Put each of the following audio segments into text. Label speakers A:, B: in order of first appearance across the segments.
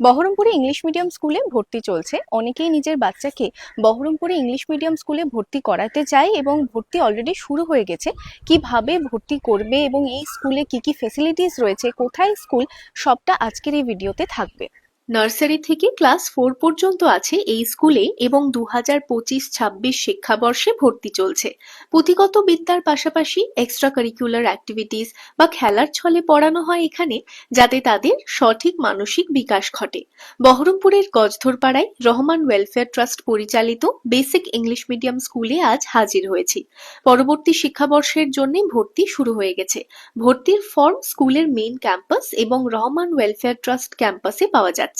A: বহরমপুরে English medium স্কুলে ভর্তি চলছে। অনেকেই নিজের বাচ্চাকে বহরমপুরে ইংলিশ মিডিয়াম স্কুলে ভর্তি করাতে চায় এবং ভর্তি অলরেডি শুরু হয়ে গেছে। কীভাবে ভর্তি করবে এবং এই স্কুলে কি কি ফেসিলিটিস রয়েছে? কোথায় স্কুল? সবটা আজকের এই ভিডিওতে থাকবে। নার্সারি থেকে ক্লাস ফোর পর্যন্ত আছে এই স্কুলে এবং দু হাজার পঁচিশ ছাব্বিশ শিক্ষাবর্ষে ভর্তি চলছে। পুঁথিগত বিদ্যার পাশাপাশি এক্সট্রা কারিকুলার অ্যাক্টিভিটিস বা খেলার ছলে পড়ানো হয় এখানে, যাতে তাদের সঠিক মানসিক বিকাশ ঘটে। বহরমপুরের গজধরপাড়ায় রহমান ওয়েলফেয়ার ট্রাস্ট পরিচালিত বেসিক ইংলিশ মিডিয়াম স্কুলে আজ হাজির হয়েছি। পরবর্তী শিক্ষাবর্ষের জন্য ভর্তি শুরু হয়ে গেছে। ভর্তির ফর্ম স্কুলের মেইন ক্যাম্পাস এবং রহমান ওয়েলফেয়ার ট্রাস্ট ক্যাম্পাসে পাওয়া যাচ্ছে।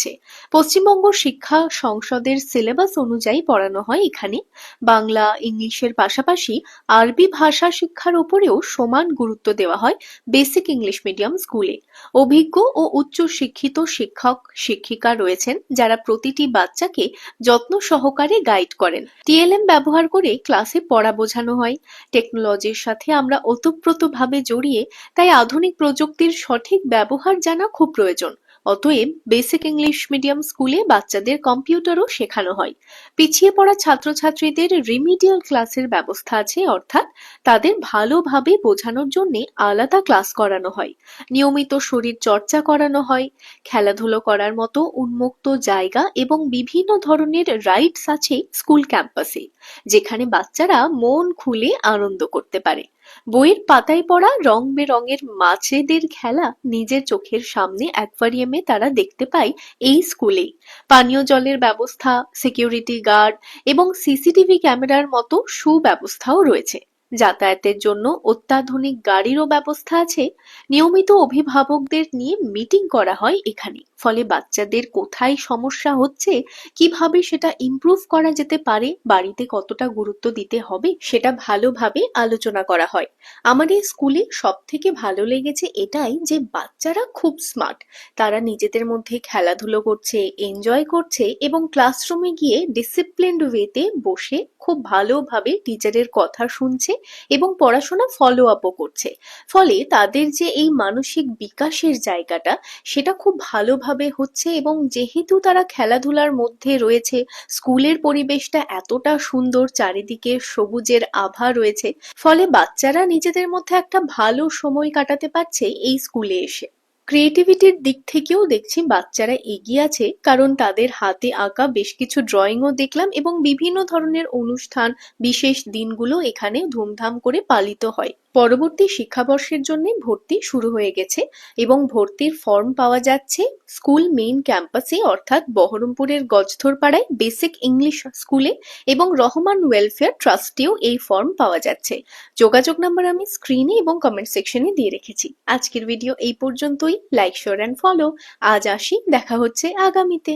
A: পশ্চিমবঙ্গ শিক্ষা সংসদের সিলেবাস অনুযায়ী পড়ানো হয় এখানে। বাংলা, ইংলিশের পাশাপাশি আরবি ভাষা শিক্ষার উপরেও সমান গুরুত্ব দেওয়া হয় বেসিক ইংলিশ মিডিয়াম স্কুলে। অভিজ্ঞ ও উচ্চ শিক্ষিত শিক্ষক, শিক্ষিকা রয়েছেন যারা প্রতিটি বাচ্চাকে যত্ন সহকারে গাইড করেন। টিএলএম ব্যবহার করে ক্লাসে পড়া বোঝানো হয়। টেকনোলজির সাথে আমরা ওতপ্রোতভাবে জড়িয়ে তাই আধুনিক প্রযুক্তির সঠিক ব্যবহার জানা খুব প্রয়োজন। অতএব বেসিক ইংলিশ মিডিয়াম স্কুলে বাচ্চাদের কম্পিউটারও শেখানো হয়। পিছিয়ে পড়া ছাত্রছাত্রীদের রিমিডিয়াল ক্লাসের ব্যবস্থা আছে, অর্থাৎ তাদের ভালোভাবে বোঝানোর জন্য আলাদা ক্লাস করানো হয়। নিয়মিত শরীর চর্চা করানো হয়, খেলাধুলো করার মতো উন্মুক্ত জায়গা এবং বিভিন্ন ধরনের রাইডস আছে স্কুল ক্যাম্পাসে যেখানে বাচ্চারা মন খুলে আনন্দ করতে পারে। বইয়ের পাতায় পড়া রং বেরঙের মাছেদের খেলা নিজের চোখের সামনে অ্যাকোয়ারিয়ামে তারা দেখতে পায় এই স্কুলেই পানীয় জলের ব্যবস্থা সিকিউরিটি গার্ড এবং সিসিটিভি ক্যামেরার মতো সুব্যবস্থাও রয়েছে। যাতায়াতের জন্য অত্যাধুনিক গাড়িরও ব্যবস্থা আছে। নিয়মিত অভিভাবকদের নিয়ে মিটিং করা হয় এখানে। ফলে বাচ্চাদের কোথায় সমস্যা হচ্ছে, কীভাবে সেটা ইমপ্রুভ করা যেতে পারে, বাড়িতে কতটা গুরুত্ব দিতে হবে, সেটা ভালোভাবে আলোচনা করা হয়। আমাদের স্কুলে সব থেকে ভালো লেগেছে এটাই যে বাচ্চারা খুব স্মার্ট তারা নিজেদের মধ্যে খেলাধুলো করছে এনজয় করছে এবং ক্লাসরুমে গিয়ে ডিসিপ্লিনড ওয়েতে বসে খুব ভালোভাবে টিচারের কথা শুনছে এবং পড়াশোনা ফলো আপও করছে। ফলে তাদের যে এই মানসিক বিকাশের জায়গাটা, সেটা খুব ভালোভাবে হচ্ছে এবং যেহেতু তারা খেলাধুলার মধ্যে রয়েছে, স্কুলের পরিবেশটা এতটা সুন্দর, চারিদিকে সবুজের আভা রয়েছে, ফলে বাচ্চারা নিজেদের মধ্যে একটা ভালো সময় কাটাতে পারছে এই স্কুলে এসে। ক্রিয়েটিভিটির দিক থেকেও দেখছি বাচ্চারা এগিয়ে আছে, কারণ তাদের হাতে আঁকা বেশ কিছু ড্রয়িংও দেখলাম এবং বিভিন্ন ধরনের অনুষ্ঠান, বিশেষ দিনগুলো এখানে ধুমধাম করে পালিত হয়। পরবর্তী শিক্ষাবর্ষের জন্য ভর্তি শুরু হয়ে গেছে এবং ভর্তির ফর্ম পাওয়া যাচ্ছে স্কুল মেইন ক্যাম্পাসে, অর্থাৎ বহরমপুরের গজধরপাড়ায় বেসিক ইংলিশ স্কুলে এবং রহমান ওয়েলফেয়ার ট্রাস্টেও এই ফর্ম পাওয়া যাচ্ছে। যোগাযোগ নাম্বার আমি স্ক্রিনে এবং কমেন্ট সেকশনে দিয়ে রেখেছি। আজকের ভিডিও এই পর্যন্তই। Like, share, and follow. আজ আসি। দেখা হচ্ছে আগামীতে।